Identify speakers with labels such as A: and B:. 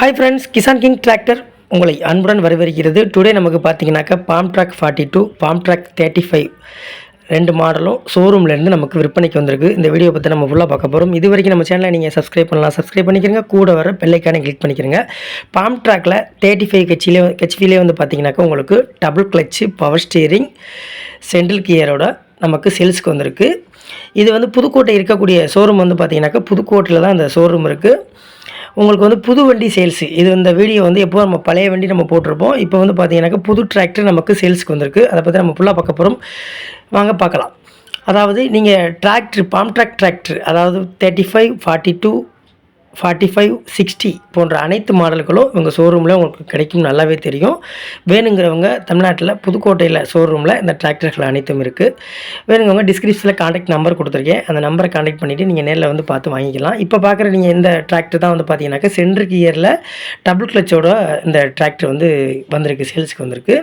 A: Hi friends Kisan king tractor உங்களை அன்புடன் வரவேற்கிறது. டுடே நமக்கு பார்த்தீங்கன்னாக்கா Farmtrac forty two Farmtrac thirty five ரெண்டு மாடலும் ஷோரூம்லேருந்து நமக்கு விற்பனைக்கு வந்திருக்கு. இந்த வீடியோ பற்றி நம்ம ஃபுல்லாக பார்க்க போகிறோம் இது வரைக்கும் நம்ம சேனலை நீங்கள் சப்ஸ்கிரைப் பண்ணலாம். சப்ஸ்கிரைப் பண்ணிக்கிறங்க. கூட வர பெல்லைக்கானே கிளிக் பண்ணிக்கிறங்க. பாம் ட்ராக்கில் தேர்ட்டி ஃபைவ் கட்சியிலே கட்சியிலே வந்து பார்த்தீங்கன்னாக்கா உங்களுக்கு double clutch power steering central கியரோட நமக்கு சேல்ஸ்க்கு வந்திருக்கு. இது வந்து புதுக்கோட்டை இருக்கக்கூடிய ஷோரூம் வந்து பார்த்தீங்கன்னாக்கா புதுக்கோட்டையில் தான் இந்த ஷோரூம் இருக்குது உங்களுக்கு வந்து புது வண்டி சேல்ஸு இது இந்த வீடியோ வந்து எப்போ நம்ம பழைய வண்டி நம்ம போட்டிருப்போம். இப்போ வந்து பார்த்தீங்கன்னாக்கா புது டிராக்டர் நமக்கு சேல்ஸ்க்கு வந்திருக்கு. அதை பற்றி நம்ம ஃபுல்லாக பார்க்க போகிறோம் வாங்க பார்க்கலாம். அதாவது நீங்கள் டிராக்டர் பாம் ட்ராக் டிராக்டர் அதாவது thirty five forty two forty five sixty போன்ற அனைத்து மாடல்களும் உங்கள் ஷோரூமில் உங்களுக்கு கிடைக்கும். நல்லாவே தெரியும். வேணுங்கிறவங்க தமிழ்நாட்டில் புதுக்கோட்டையில் ஷோரூமில் இந்த டிராக்டர்கள் அனைத்தும் இருக்குது வேணுங்கிறவங்க டிஸ்கிரிப்ஷனில் காண்டாக்ட் நம்பர் கொடுத்துருக்கேன். அந்த நம்பரை காண்டாக்ட் பண்ணிவிட்டு நீங்கள் நேரில் வந்து பார்த்து வாங்கிக்கலாம். இப்போ பார்க்குற நீங்கள் இந்த டிராக்டர் தான் வந்து பார்த்தீங்கன்னாக்கா சென்ட்ருக்கு இயரில் டபுள் கிளச்சோட இந்த டிராக்டர் வந்து வந்திருக்கு சேல்ஸுக்கு வந்திருக்கு.